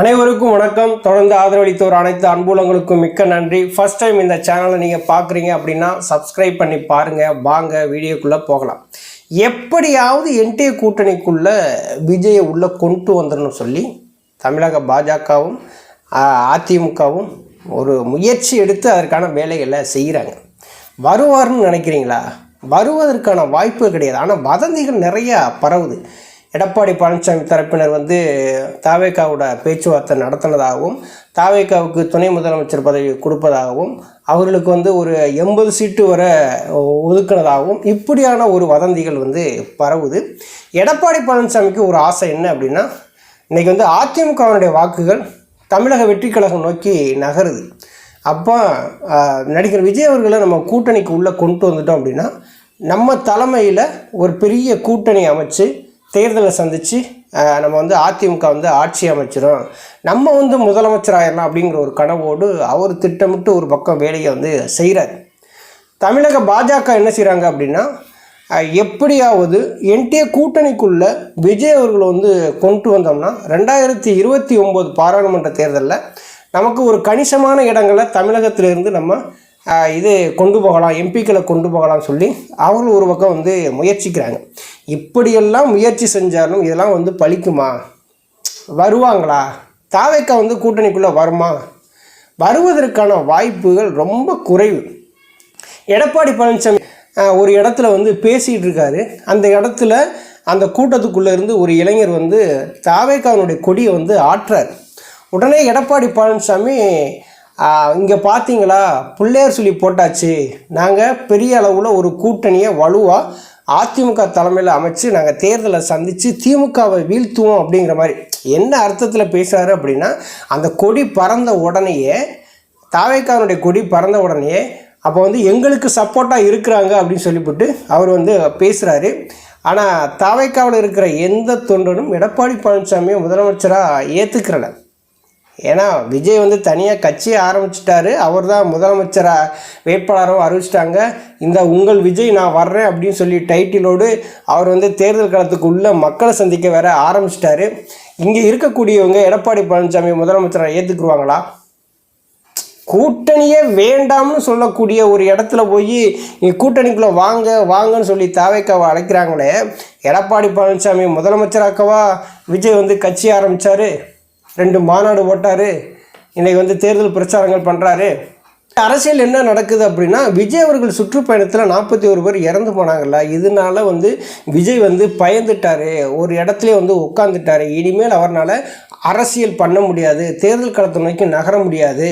அனைவருக்கும் வணக்கம். தொடர்ந்து ஆதரவளித்தோர் அனைத்து அன்புலங்களுக்கும் மிக்க நன்றி. ஃபஸ்ட் டைம் இந்த சேனலை நீங்கள் பார்க்குறீங்க அப்படின்னா சப்ஸ்கிரைப் பண்ணி பாருங்கள் வாங்க வீடியோக்குள்ளே போகலாம். எப்படியாவது என்டிஏ கூட்டணிக்குள்ளே விஜயை உள்ளே கொண்டு வந்துடணும் சொல்லி தமிழக பாஜகவும் அதிமுகவும் ஒரு முயற்சி எடுத்து அதற்கான வேலைகளை செய்கிறாங்க வருவார்னு நினைக்கிறீங்களா? வருவதற்கான வாய்ப்பு கிடையாது. ஆனால் வதந்திகள் நிறையா பரவுது. எடப்பாடி பழனிசாமி தரப்பினர் வந்து தாவேக்காவோட பேச்சுவார்த்தை நடத்தினதாகவும் தாவேக்காவுக்கு துணை முதலமைச்சர் பதவி கொடுப்பதாகவும் அவர்களுக்கு வந்து ஒரு எண்பது சீட்டு வர ஒதுக்கினதாகவும் இப்படியான ஒரு வதந்திகள் வந்து பரவுது. எடப்பாடி பழனிசாமிக்கு ஒரு ஆசை என்ன அப்படின்னா இன்றைக்கி வந்து அதிமுகவினுடைய வாக்குகள் தமிழக வெற்றி கழகம் நோக்கி நகருது. அப்போ நடிகர் விஜய் அவர்களை நம்ம கூட்டணிக்கு உள்ளே கொண்டு வந்துட்டோம் அப்படின்னா நம்ம தலைமையில் ஒரு பெரிய கூட்டணி அமைச்சு தேர்தலை சந்தித்து நம்ம வந்து அதிமுக வந்து ஆட்சி அமைச்சிரும். நம்ம வந்து முதலமைச்சர் ஆயிடலாம் அப்படிங்கிற ஒரு கனவோடு அவர் திட்டமிட்டு ஒரு பக்கம் வேலையை வந்து செய்கிறார் தமிழக பாஜக என்ன செய்கிறாங்க அப்படின்னா எப்படியாவது என்டிஏ கூட்டணிக்குள்ளே விஜய் அவர்களை வந்து கொண்டு வந்தோம்னா ரெண்டாயிரத்தி இருபத்தி ஒம்பது பாராளுமன்ற தேர்தலில் நமக்கு ஒரு கணிசமான இடங்களை தமிழகத்திலிருந்து நம்ம இது கொண்டு போகலாம் எம்பிக்களை கொண்டு போகலாம்னு சொல்லி அவர்கள் ஒரு பக்கம் வந்து முயற்சிக்கிறாங்க. இப்படியெல்லாம் முயற்சி செஞ்சாலும் இதெல்லாம் வந்து பழிக்குமா? வருவாங்களா? தாவேக்கா வந்து கூட்டணிக்குள்ளே வருமா? வருவதற்கான வாய்ப்புகள் ரொம்ப குறைவு. எடப்பாடி பழனிசாமி ஒரு இடத்துல வந்து பேசிகிட்டு இருக்காரு. அந்த இடத்துல அந்த கூட்டத்துக்குள்ளே இருந்து ஒரு இளைஞர் வந்து தாவேக்காவனுடைய கொடியை வந்து ஆற்றார் உடனே எடப்பாடி பழனிசாமி இங்கே பார்த்தீங்களா பிள்ளையார் சொல்லி போட்டாச்சு. நாங்கள் பெரிய அளவில் ஒரு கூட்டணியை வலுவாக அதிமுக தலைமையில் அமைச்சு நாங்கள் தேர்தலை சந்தித்து திமுகவை வீழ்த்துவோம் அப்படிங்கிற மாதிரி. என்ன அர்த்தத்தில் பேசுகிறாரு அப்படின்னா அந்த கொடி பறந்த உடனேயே தாவேக்காரனுடைய கொடி பறந்த உடனேயே அப்போ வந்து எங்களுக்கு சப்போர்ட்டாக இருக்கிறாங்க அப்படின்னு சொல்லிவிட்டு அவர் வந்து பேசுகிறாரு ஆனால் தாவைக்காவில் இருக்கிற எந்த தொண்டனும் எடப்பாடி பழனிசாமியை முதலமைச்சராக ஏற்றுக்கிறல ஏன்னா விஜய் வந்து தனியாக கட்சியை ஆரம்பிச்சிட்டாரு. அவர் தான் முதலமைச்சராக வேட்பாளரும் அறிவிச்சிட்டாங்க. இந்த உங்கள் விஜய் நான் வர்றேன் அப்படின்னு சொல்லி டைட்டிலோடு அவர் வந்து தேர்தல் காலத்துக்கு உள்ளே மக்களை சந்திக்க வேற ஆரம்பிச்சிட்டாரு. இங்கே இருக்கக்கூடியவங்க எடப்பாடி பழனிசாமி முதலமைச்சராக ஏற்றுக்குருவாங்களா கூட்டணியே வேண்டாம்னு சொல்லக்கூடிய ஒரு இடத்துல போய் நீ கூட்டணிக்குள்ளே வாங்க வாங்கன்னு சொல்லி தாவைக்காவை அழைக்கிறாங்களே எடப்பாடி பழனிசாமி முதலமைச்சராக்கவா விஜய் வந்து கட்சி ஆரம்பித்தார் ரெண்டு மாநாடு போட்டார். இன்னைக்கு வந்து தேர்தல் பிரச்சாரங்கள் பண்ணுறாரு அரசியல் என்ன நடக்குது அப்படின்னா விஜய் அவர்கள் சுற்றுப்பயணத்தில் நாற்பத்தி ஒரு பேர் இறந்து போனாங்கல்ல. இதனால வந்து விஜய் வந்து பயந்துட்டார். ஒரு இடத்துல வந்து உட்காந்துட்டார் இனிமேல் அவரால் அரசியல் பண்ண முடியாது. தேர்தல் களத்தை நோக்கி நகர முடியாது.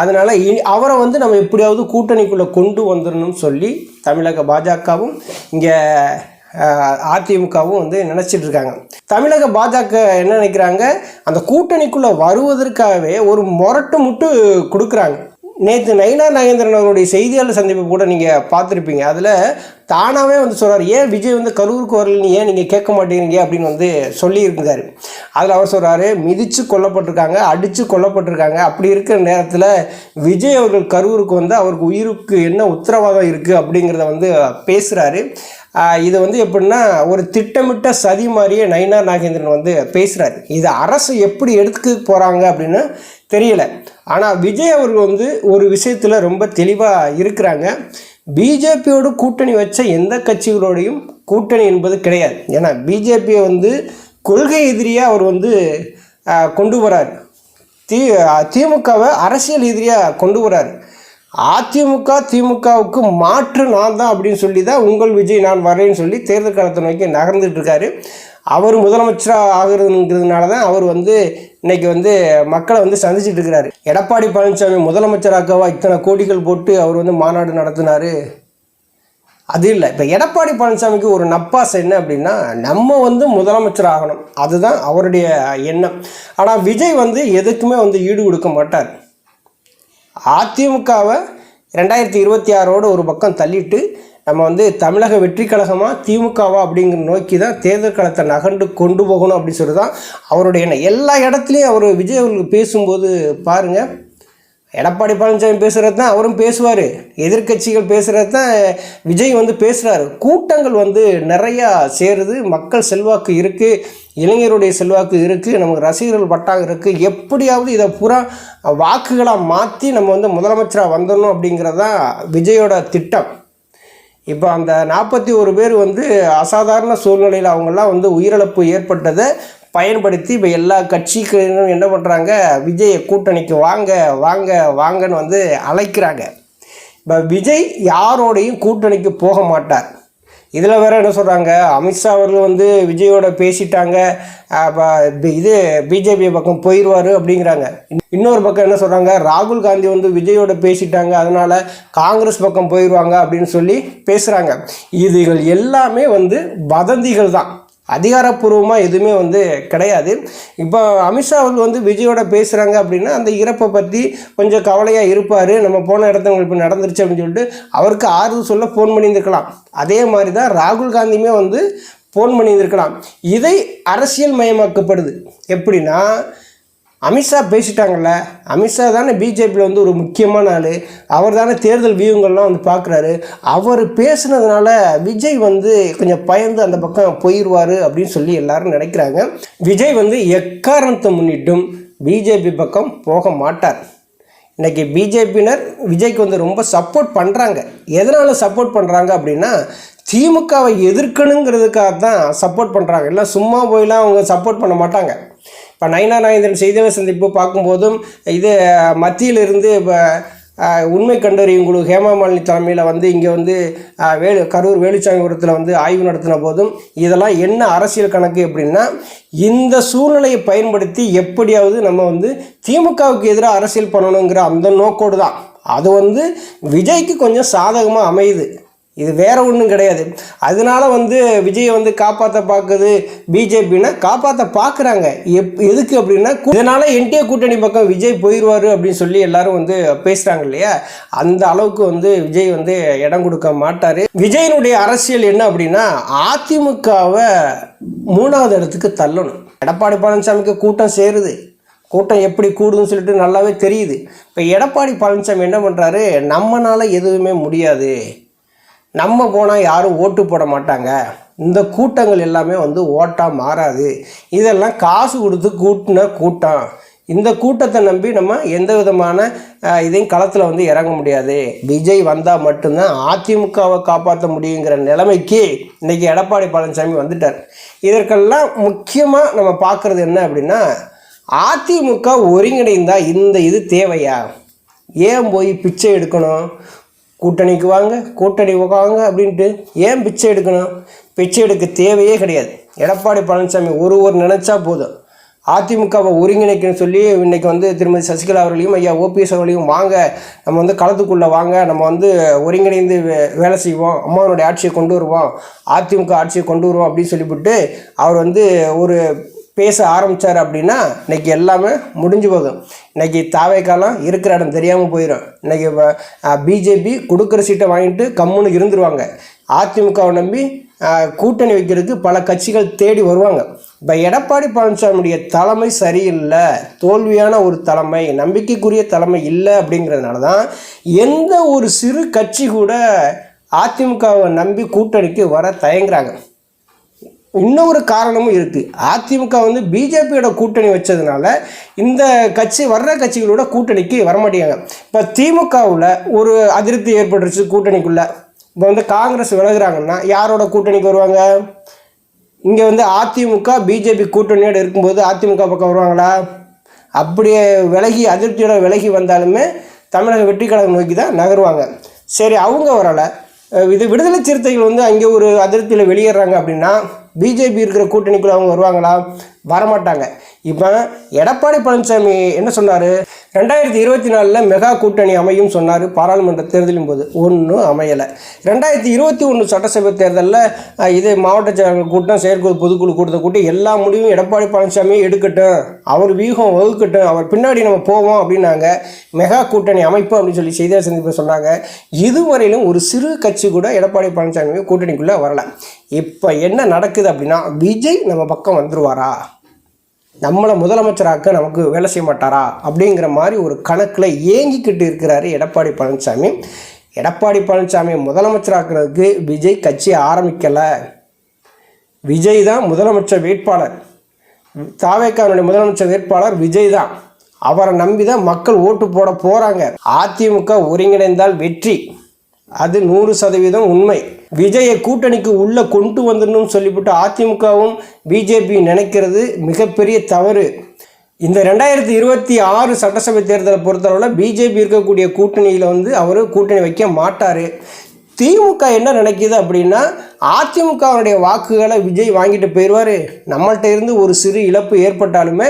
அதனால் இனி அவரை வந்து நம்ம எப்படியாவது கூட்டணிக்குள்ளே கொண்டு வந்துடணும்னு சொல்லி தமிழக பாஜகவும் இங்கே அதிமுகவும் வந்து நினச்சிட்டு இருக்காங்க. தமிழக பாஜக என்ன நினைக்கிறாங்க? அந்த கூட்டணிக்குள்ளே வருவதற்காகவே ஒரு முரட்டு முட்டு கொடுக்குறாங்க. நேற்று நயினா நாகேந்திரன் அவருடைய செய்தியாளர் சந்திப்பு கூட நீங்கள் பார்த்துருப்பீங்க. அதில் தானாகவே வந்து சொல்கிறார் ஏன் விஜய் வந்து கரூருக்கு வரலன்னு ஏன் நீங்கள் கேட்க மாட்டேங்கிறீங்க? அப்படின்னு வந்து சொல்லியிருந்தார். அதில் அவர் சொல்கிறாரு மிதித்து கொல்லப்பட்டிருக்காங்க அடித்து கொல்லப்பட்டிருக்காங்க. அப்படி இருக்கிற நேரத்தில் விஜய் அவர்கள் கரூருக்கு வந்து அவருக்கு உயிருக்கு என்ன உத்தரவாதம் இருக்குது அப்படிங்கிறத வந்து பேசுகிறாரு இது வந்து எப்படின்னா ஒரு திட்டமிட்ட சதி மாதிரியே நயினார் நாகேந்திரன் வந்து பேசுகிறாரு இது அரசு எப்படி எடுத்துக்க போகிறாங்க அப்படின்னு தெரியல. ஆனால் விஜய் அவர்கள் வந்து ஒரு விஷயத்தில் ரொம்ப தெளிவாக இருக்கிறாங்க. பிஜேபியோடு கூட்டணி வச்ச எந்த கட்சிகளோடையும் கூட்டணி என்பது கிடையாது. ஏன்னா பிஜேபியை வந்து கொள்கை எதிரியாக அவர் வந்து கொண்டு வரார் தி திமுகவை அரசியல் எதிரியாக கொண்டு வரார் அதிமுக திமுகவுக்கு மாற்று நான் தான் அப்படின்னு சொல்லி தான் உங்கள் விஜய் நான் வரேன்னு சொல்லி தேர்தல் காலத்தை நோக்கி நகர்ந்துட்டு இருக்காரு. அவர் முதலமைச்சராக ஆகுறதுங்கிறதுனால தான் அவர் வந்து இன்னைக்கு வந்து மக்களை வந்து சந்திச்சுட்டு இருக்கிறாரு. எடப்பாடி பழனிசாமி முதலமைச்சராக்கவா இத்தனை கோடிகள் போட்டு அவர் வந்து மாநாடு நடத்தினாரு? அது இல்லை. இப்போ எடப்பாடி பழனிசாமிக்கு ஒரு நப்பாசை என்ன அப்படின்னா நம்ம வந்து முதலமைச்சர் ஆகணும். அதுதான் அவருடைய எண்ணம். ஆனால் விஜய் வந்து எதுக்குமே வந்து ஈடு கொடுக்க மாட்டார். அதிமுகவை ரெண்டாயிரத்தி இருபத்தி ஆறோடு ஒரு பக்கம் தள்ளிட்டு நம்ம வந்து தமிழக வெற்றி கழகமாக திமுகவா அப்படிங்கிற நோக்கி தான் தேர்தல் களத்தை நகண்டு கொண்டு போகணும் அப்படின்னு சொல்லி தான் அவருடைய எல்லா இடத்துலையும் அவர் விஜய் அவர்களுக்கு பேசும்போது பாருங்கள் எடப்பாடி பழனிசாமி பேசுகிறது தான் அவரும் பேசுவார். எதிர்க்கட்சிகள் பேசுகிறது தான் விஜய் வந்து பேசுகிறாரு கூட்டங்கள் வந்து நிறையா சேருது. மக்கள் செல்வாக்கு இருக்குது இளைஞருடைய செல்வாக்கு இருக்குது நமக்கு ரசிகர்கள் வட்டாகம் இருக்குது எப்படியாவது இதை பூரா வாக்குகளாக மாற்றி நம்ம வந்து முதலமைச்சராக வந்துடணும் அப்படிங்கிறது தான் விஜயோட திட்டம். இப்போ அந்த நாற்பத்தி ஒரு பேர் வந்து அசாதாரண சூழ்நிலையில் அவங்கெல்லாம் வந்து உயிரிழப்பு ஏற்பட்டதை பயன்படுத்தி இப்போ எல்லா கட்சிகளும் என்ன பண்ணுறாங்க விஜய் கூட்டணிக்கு வாங்க வாங்க வாங்கன்னு வந்து அழைக்கிறாங்க. இப்போ விஜய் யாரோடையும் கூட்டணிக்கு போக மாட்டார். இதில் வேறு என்ன சொல்கிறாங்க அமித்ஷா அவர்கள் வந்து விஜயோட பேசிட்டாங்க. இது பிஜேபி பக்கம் போயிடுவார் அப்படிங்கிறாங்க. இன்னொரு பக்கம் என்ன சொல்கிறாங்க ராகுல் காந்தி வந்து விஜயோட பேசிட்டாங்க. அதனால் காங்கிரஸ் பக்கம் போயிடுவாங்க அப்படின்னு சொல்லி பேசுகிறாங்க இதுகள் எல்லாமே வந்து வதந்திகள் தான் அதிகாரப்பூர்வமாக எதுவுமே வந்து கிடையாது. இப்போ அமித்ஷா அவர்கள் வந்து விஜயோட பேசுகிறாங்க அப்படின்னா அந்த இறப்பை பற்றி கொஞ்சம் கவலையாக இருப்பார். நம்ம போன இடத்துல இப்போ நடந்துருச்சு அப்படின்னு சொல்லிட்டு அவருக்கு ஆறுதல் சொல்ல ஃபோன் பண்ணியிருந்துருக்கலாம். அதே மாதிரி தான் ராகுல் காந்தியுமே வந்து ஃபோன் பண்ணியிருந்திருக்கலாம். இதை அரசியல் மயமாக்கப்படுது. எப்படின்னா அமித்ஷா பேசிட்டாங்கல்ல? அமித்ஷா தானே பிஜேபியில் வந்து ஒரு முக்கியமான ஆள். அவர் தானே தேர்தல் வியூங்கள்லாம் வந்து பார்க்குறாரு அவர் பேசுனதுனால விஜய் வந்து கொஞ்சம் பயந்து அந்த பக்கம் போயிடுவார் அப்படின்னு சொல்லி எல்லாரும் நினைக்கிறாங்க. விஜய் வந்து எக்காரணத்தை முன்னிட்டும் பிஜேபி பக்கம் போக மாட்டார். இன்றைக்கி பிஜேபியினர் விஜய்க்கு வந்து ரொம்ப சப்போர்ட் பண்ணுறாங்க எதனால் சப்போர்ட் பண்ணுறாங்க அப்படின்னா திமுகவை எதிர்க்கணுங்கிறதுக்காக தான் சப்போர்ட் பண்ணுறாங்க இல்லை சும்மா போயெல்லாம் அவங்க சப்போர்ட் பண்ண மாட்டாங்க. இப்போ நயனா நாயந்திரன் செய்தியாளர் சந்திப்பு பார்க்கும்போதும் இது மத்தியிலிருந்து இப்போ உண்மை கண்டறியும் குழு ஹேமாமாலினி தலைமையில் வந்து இங்கே வந்து வேலு கரூர் வேலுச்சாமிபுரத்தில் வந்து ஆய்வு நடத்தின போதும் இதெல்லாம் என்ன அரசியல் கணக்கு அப்படின்னா இந்த சூழ்நிலையை பயன்படுத்தி எப்படியாவது நம்ம வந்து திமுகவுக்கு எதிராக அரசியல் பண்ணணுங்கிற அந்த நோக்கோடு தான். அது வந்து விஜய்க்கு கொஞ்சம் சாதகமாக அமையுது. இது வேற ஒன்றும் கிடையாது. அதனால வந்து விஜயை வந்து காப்பாற்ற பார்க்குது பிஜேபின்னா காப்பாற்ற பார்க்குறாங்க. எப் எதுக்கு அப்படின்னா கு- இதனால என்டிஏ கூட்டணி பக்கம் விஜய் போயிடுவார் அப்படின்னு சொல்லி எல்லாரும் வந்து பேசுகிறாங்க இல்லையா? அந்த அளவுக்கு வந்து விஜய் வந்து இடம் கொடுக்க மாட்டார். விஜயனுடைய அரசியல் என்ன அப்படின்னா அதிமுகவை மூணாவது இடத்துக்கு தள்ளணும். எடப்பாடி பழனிசாமிக்கு கூட்டம் சேருது. கூட்டம் எப்படி கூடுதுன்னு சொல்லிட்டு நல்லாவே தெரியுது. இப்போ எடப்பாடி பழனிசாமி என்ன பண்ணுறாரு நம்மனால் எதுவுமே முடியாது. நம்ம போனால் யாரும் ஓட்டு போட மாட்டாங்க. இந்த கூட்டங்கள் எல்லாமே வந்து ஓட்டாக மாறாது. இதெல்லாம் காசு கொடுத்து கூட்டின கூட்டம். இந்த கூட்டத்தை நம்பி நம்ம எந்த விதமான இதையும் களத்தில் வந்து இறங்க முடியாது. விஜய் வந்தால் மட்டும்தான் அதிமுகவை காப்பாற்ற முடியுங்கிற நிலைமைக்கு இன்றைக்கி எடப்பாடி பழனிசாமி வந்துட்டார். இதற்கெல்லாம் முக்கியமாக நம்ம பார்க்குறது என்ன அப்படின்னா அதிமுக ஒருங்கிணைந்தால் இந்த இது தேவையா? ஏன் போய் பிச்சை எடுக்கணும்? கூட்டணிக்கு வாங்க கூட்டணி வாங்க அப்படின்ட்டு ஏன் பிச்சை எடுக்கணும்? பிச்சை எடுக்க தேவையே கிடையாது. எடப்பாடி பழனிசாமி ஒரு ஒரு நினச்சா போதும். அதிமுகவை ஒருங்கிணைக்கணும்னு சொல்லி இன்னைக்கு வந்து திருமதி சசிகலா அவர்களையும் ஐயா ஓபிஎஸ் அவர்களையும் வாங்க நம்ம வந்து களத்துக்குள்ளே வாங்க நம்ம வந்து ஒருங்கிணைந்து வே- வேலை செய்வோம் அம்மாவனுடைய ஆட்சியை கொண்டு வருவோம் அதிமுக ஆட்சியை கொண்டு வருவோம் அப்படின்னு சொல்லிவிட்டு அவர் வந்து ஒரு பேச ஆரம்பித்தார் அப்படின்னா இன்றைக்கி எல்லாமே முடிஞ்சு போகும் இன்னைக்கு தாவைக்காலம் இருக்கிற இடம் தெரியாமல் போயிடும் இன்னைக்கு பிஜேபி கொடுக்குற சீட்டை வாங்கிட்டு கம்முன்னு இருந்துருவாங்க. அதிமுகவை நம்பி கூட்டணி வைக்கிறதுக்கு பல கட்சிகள் தேடி வருவாங்க. இப்போ எடப்பாடி பழனிசாமியுடைய தலைமை சரியில்லை. தோல்வியான ஒரு தலைமை நம்பிக்கைக்குரிய தலைமை இல்லை அப்படிங்கிறதுனால தான் எந்த ஒரு சிறு கட்சி கூட அதிமுகவை நம்பி கூட்டணிக்கு வர தயங்குறாங்க. இன்னொரு காரணமும் இருக்குது அதிமுக வந்து பிஜேபியோட கூட்டணி வச்சதுனால இந்த கட்சி வர்ற கட்சிகளோட கூட்டணிக்கு வரமாட்டேங்க இப்போ திமுகவில் ஒரு அதிருப்தி ஏற்பட்டுருச்சு கூட்டணிக்குள்ளே. இப்போ வந்து காங்கிரஸ் விலகுறாங்கன்னா யாரோட கூட்டணிக்கு வருவாங்க? இங்கே வந்து அதிமுக பிஜேபி கூட்டணியோடு இருக்கும்போது அதிமுக பக்கம் வருவாங்களா? அப்படியே விலகி அதிருப்தியோட விலகி வந்தாலுமே தமிழக வெற்றி கழகம் நோக்கி தான் நகருவாங்க. சரி அவங்க வரலை. இது விடுதலை சிறுத்தைகள் வந்து அங்கே ஒரு அதிருப்தியில் வெளியேறாங்க அப்படின்னா பிஜேபி இருக்கிற கூட்டணிக்குள்ளே அவங்க வருவாங்களா? வரமாட்டாங்க. இப்போ எடப்பாடி பழனிசாமி என்ன சொன்னார்? ரெண்டாயிரத்தி இருபத்தி நாலில் மெகா கூட்டணி அமையும் சொன்னார் பாராளுமன்ற தேர்தலின் போது. ஒன்றும் அமையலை. ரெண்டாயிரத்தி இருபத்தி ஒன்று சட்டசபை தேர்தலில் இது மாவட்ட செயலாளர் கூட்டம் செயற்குழு பொதுக்குழு கூட்டத்தை கூட்டி எல்லா முடிவும் எடப்பாடி பழனிசாமி எடுக்கட்டும். அவர் வியூகம் வகுக்கட்டும். அவர் பின்னாடி நம்ம போவோம் அப்படின்னாங்க. மெகா கூட்டணி அமைப்பு அப்படின்னு சொல்லி செய்தியாளர் சந்திப்பில் சொன்னாங்க. இதுவரையிலும் ஒரு சிறு கட்சி கூட எடப்பாடி பழனிசாமி கூட்டணிக்குள்ளே வரலை. இப்போ என்ன நடக்குது அப்படின்னா விஜய் நம்ம பக்கம் வந்துருவாரா? நம்மளை முதலமைச்சராக்க நமக்கு வேலை செய்ய மாட்டாரா? அப்படிங்கிற மாதிரி ஒரு கணக்கில் ஏங்கிக்கிட்டு இருக்கிறாரு எடப்பாடி பழனிசாமி. எடப்பாடி பழனிசாமி முதலமைச்சராக்குறதுக்கு விஜய் கட்சி ஆரம்பிக்கலை. விஜய் தான் முதலமைச்சர் வேட்பாளர். தாவேக்கானுடைய முதலமைச்சர் வேட்பாளர் விஜய் தான். அவரை நம்பி தான் மக்கள் ஓட்டு போட போகிறாங்க அதிமுக ஒருங்கிணைந்தால் வெற்றி. அது நூறு சதவீதம் உண்மை. விஜயை கூட்டணிக்கு உள்ளே கொண்டு வந்துடணும்னு சொல்லிவிட்டு அதிமுகவும் பிஜேபி நினைக்கிறது மிகப்பெரிய தவறு. இந்த ரெண்டாயிரத்தி இருபத்தி ஆறு சட்டசபை தேர்தலை பொறுத்தளவில் பிஜேபி இருக்கக்கூடிய கூட்டணியில் வந்து அவர் கூட்டணி வைக்க மாட்டார். திமுக என்ன நினைக்கிது அப்படின்னா அதிமுகவுடைய வாக்குகளை விஜய் வாங்கிட்டு போயிடுவார் நம்மள்கிட்ட இருந்து ஒரு சிறு இழப்பு ஏற்பட்டாலுமே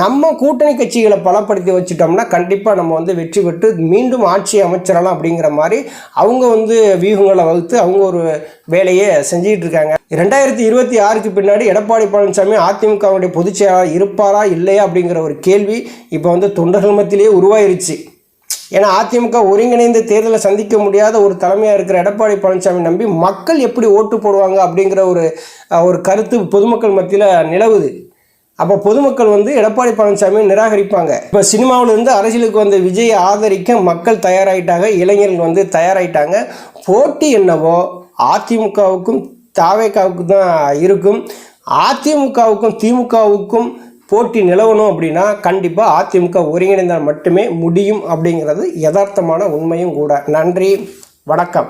நம்ம கூட்டணி கட்சிகளை பலப்படுத்தி வச்சுட்டோம்னா கண்டிப்பாக நம்ம வந்து வெற்றி பெற்று மீண்டும் ஆட்சி அமைச்சிடலாம் அப்படிங்கிற மாதிரி அவங்க வந்து வியூகங்களை வகுத்து அவங்க ஒரு வேலையை செஞ்சுக்கிட்டு இருக்காங்க. ரெண்டாயிரத்தி இருபத்தி ஆறுக்கு பின்னாடி எடப்பாடி பழனிசாமி அதிமுகவுடைய பொதுச் செயலாளர் இருப்பாரா இல்லையா அப்படிங்கிற ஒரு கேள்வி இப்போ வந்து தொண்டர்கள் மத்தியிலேயே உருவாயிருச்சு. ஏன்னா அதிமுக ஒருங்கிணைந்து தேர்தலை சந்திக்க முடியாத ஒரு தலைமையாக இருக்கிற எடப்பாடி பழனிசாமி நம்பி மக்கள் எப்படி ஓட்டு போடுவாங்க அப்படிங்கிற ஒரு ஒரு கருத்து பொதுமக்கள் மத்தியில் நிலவுது. அப்போ பொதுமக்கள் வந்து எடப்பாடி பழனிசாமியை நிராகரிப்பாங்க. இப்போ சினிமாவிலிருந்து அரசியலுக்கு வந்த விஜயை ஆதரிக்க மக்கள் தயாராகிட்டாங்க இளைஞர்கள் வந்து தயாராகிட்டாங்க போட்டி என்னவோ அதிமுகவுக்கும் தாவேக்காவுக்கும் தான் இருக்கும். அதிமுகவுக்கும் திமுகவுக்கும் போட்டி நிலவணும் அப்படின்னா கண்டிப்பாக அதிமுக ஒருங்கிணைந்தால் மட்டுமே முடியும் அப்படிங்கிறது யதார்த்தமான உண்மையும் கூட. நன்றி. வணக்கம்.